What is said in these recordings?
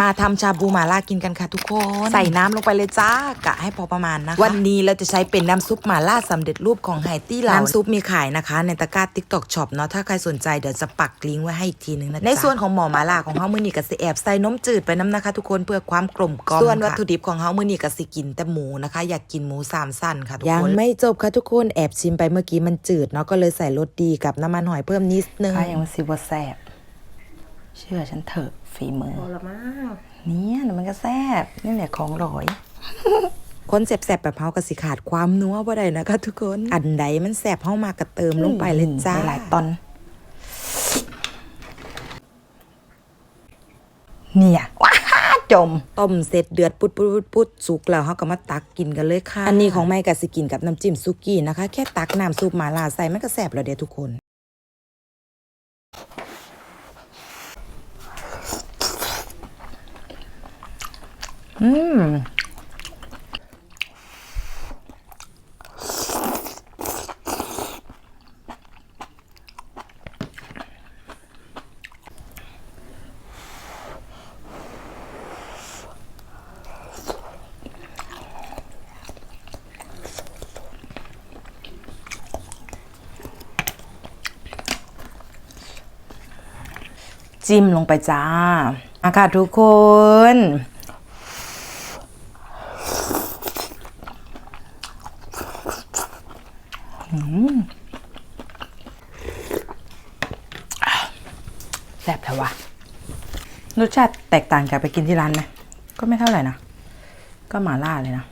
มาทำชาบูหมาล่ากินกันค่ะทุกคน ใส่น้ำลงไปเลยจ้ากะให้พอประมาณนะคะ วันนี้เราจะใช้เป็นน้ำซุปหมาล่าสำเร็จรูปของไฮตี้เราน้ำซุปมีขายนะคะ ในตะกร้าติ๊กตอกช็อปเนาะถ้าใครสนใจเดี๋ยวจะปักลิงก์ไว้ให้อีกทีนึงนะจ๊ะในส่วนของหมอหมาล่าของเฮามือนี่ก็สิแอบใส่นมจืดไปน้ำนะคะ ทุกคนเพื่อความกลมกล่อมส่วนวัตถุดิบของเฮามือนี่ก็สิกินแต่หมูนะคะ อยากกินหมูสามสั้นค่ะทุกคนยังไม่จบค่ะทุกคนแอบชิมไปเมื่อกี้มันจืดเนาะก็เลยใส่รสดีกับน้ำมันหอยเพิ่มนิดนึงถ้ายังมันสิบแซบเชื่อฉันเถอะ ฝีมือพอละมั้งเนี่ยเดี๋ยวมันก็แซบนี่แหละของร้อยคนแสบๆแบบเฮาก็สิขาดความนัวบ่ได้นะคะทุกคน อันใดมันแสบเฮามากก็เติมลงไปเลยจ้าหลายๆตอน เนี่ยว้าจม ต้มเสร็จเดือดปุดปุดปุดปุดสุกแล้วเฮาก็มาตักกินกันเลยค่ะ อันนี้ของแม่ก็สิกินกับน้ำจิ้มซุกี้นะคะ แค่ตักน้ำซุปหมาล่าใส่มันก็แสบแล้วเด้อทุกคน อืมจิ้มลงไปจ้าอาค่ะทุกคน แซ่บแต่ว่ารสชาติแตกต่างจากไปกินที่ร้านไหม ก็ไม่เท่าไหร่นะ ก็หมาล่าเลยนะ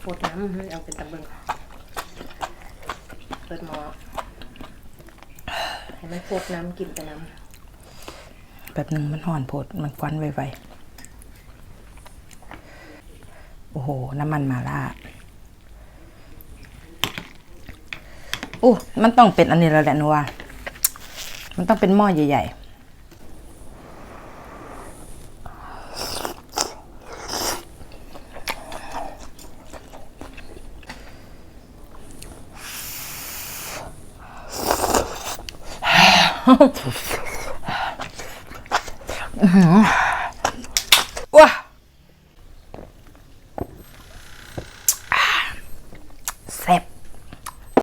โคตรน้ำเอาเป็นตะเบิงเปิดหม้อให้มันโคตรน้ำกินแต่น้ แบบหนึ่งมันห่อนโพดมันควันไวๆ โอ้โห น้ำมันมาล่าโอ้มันต้องเป็นอันนี้แล้วแหละนัวมันต้องเป็นหม้อใหญ่ ๆ 嗯。哇。